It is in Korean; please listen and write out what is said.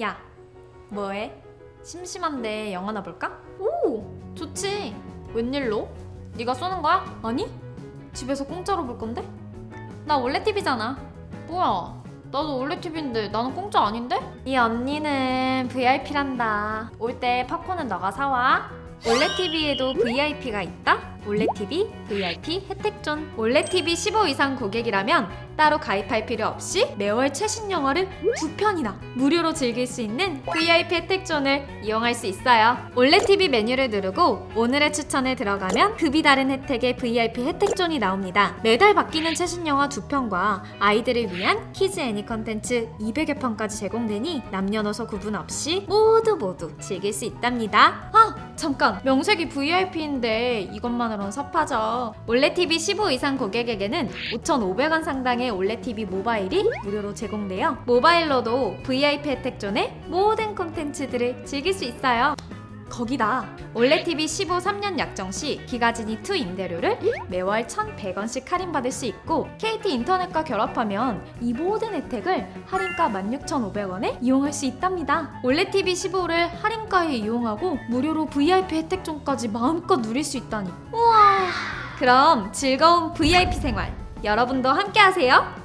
야, 뭐해? 심심한데 영화나 볼까? 오, 좋지. 웬일로? 네가 쏘는 거야? 아니? 집에서 공짜로 볼 건데? 나 원래 TV잖아. 뭐야? 나도 원래 TV인데 나는 공짜 아닌데? 이 언니는 VIP란다. 올 때 팝콘은 너가 사와. 올레 TV에도 VIP가 있다? 올레 TV VIP 혜택존. 올레 TV 15 이상 고객이라면 따로 가입할 필요 없이 매월 최신 영화를 두 편이나 무료로 즐길 수 있는 VIP 혜택존을 이용할 수 있어요. 올레 TV 메뉴를 누르고 오늘의 추천에 들어가면 급이 다른 혜택의 VIP 혜택존이 나옵니다. 매달 바뀌는 최신 영화 두 편과 아이들을 위한 키즈 애니 컨텐츠 200여 편까지 제공되니 남녀노소 구분 없이 모두 모두 즐길 수 있답니다. 아 잠깐 명색이 VIP인데 이것만으론 섭하죠. 올레 TV 15 이상 고객에게는 5,500원 상당의 올레 TV 모바일이 무료로 제공되어 모바일로도 VIP 혜택 존의 모든 콘텐츠들을 즐길 수 있어요. 거기다 올레 TV 15 3년 약정 시 기가진이 2 임대료를 매월 1,100원씩 할인받을 수 있고 KT 인터넷과 결합하면 이 모든 혜택을 할인가 16,500원에 이용할 수 있답니다. 올레 TV 15를 할인가에 이용하고 무료로 VIP 혜택존까지 마음껏 누릴 수 있다니. 우와. 그럼 즐거운 VIP 생활 여러분도 함께 하세요.